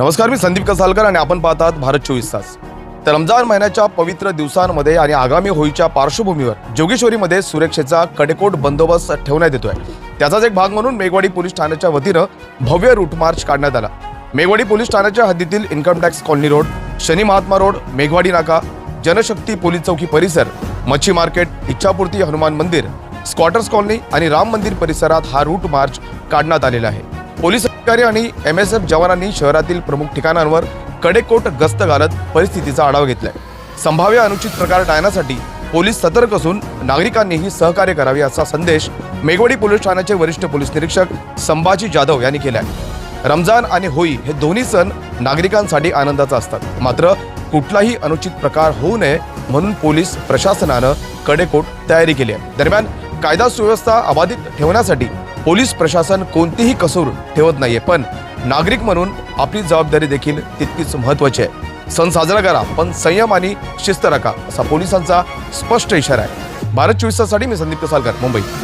नमस्कार मी संदीप कसालकर आणि आपण पाहतात भारत चोवीस तास. तर रमजान महिन्याच्या पवित्र दिवसांमध्ये आणि आगामी होळीच्या पार्श्वभूमीवर जोगेश्वरीमध्ये सुरक्षेचा कडेकोट बंदोबस्त ठेवण्यात येतोय. त्याचाच एक भाग म्हणून मेघवाडी पोलीस ठाण्याच्या वतीनं भव्य रूट मार्च काढण्यात आला. मेघवाडी पोलीस ठाण्याच्या हद्दीतील income tax colony road Shani Mahatma road Meghwadi नाका जनशक्ती पोलीस चौकी परिसर मच्छी मार्केट इच्छापूर्ती हनुमान मंदिर स्क्वॉटर्स कॉलनी आणि राम मंदिर परिसरात हा रूट मार्च काढण्यात आलेला आहे. पोलीस अधिकारी आणि एम एस एफ जवानांनी शहरातील प्रमुख ठिकाणांवर कडेकोट गस्त घालत परिस्थितीचा आढावा घेतलाय. संभाव्य अनुचित प्रकार टाळण्यासाठी पोलीस सतर्क असून नागरिकांनीही सहकार्य करावे असा संदेश मेघवाडी पोलीस ठाण्याचे वरिष्ठ पोलीस निरीक्षक संभाजी जाधव यांनी केलाय. रमजान आणि होई हे दोन्ही सण नागरिकांसाठी आनंदाचा असतात. मात्र कुठलाही अनुचित प्रकार होऊ नये म्हणून पोलीस प्रशासनानं कडेकोट तयारी केली आहे. दरम्यान कायदा सुव्यवस्था अबाधित ठेवण्यासाठी पोलीस प्रशासन कोणतीही कसूर ठेवत नाहीये पण नागरिक म्हणून आपली जबाबदारी देखील तितकीच महत्वाची आहे. सण साजरा करा पण संयम आणि शिस्त राखा असा पोलिसांचा स्पष्ट इशारा आहे. भारत चोवीस ताससाठी मी संदीप कसालकर मुंबई.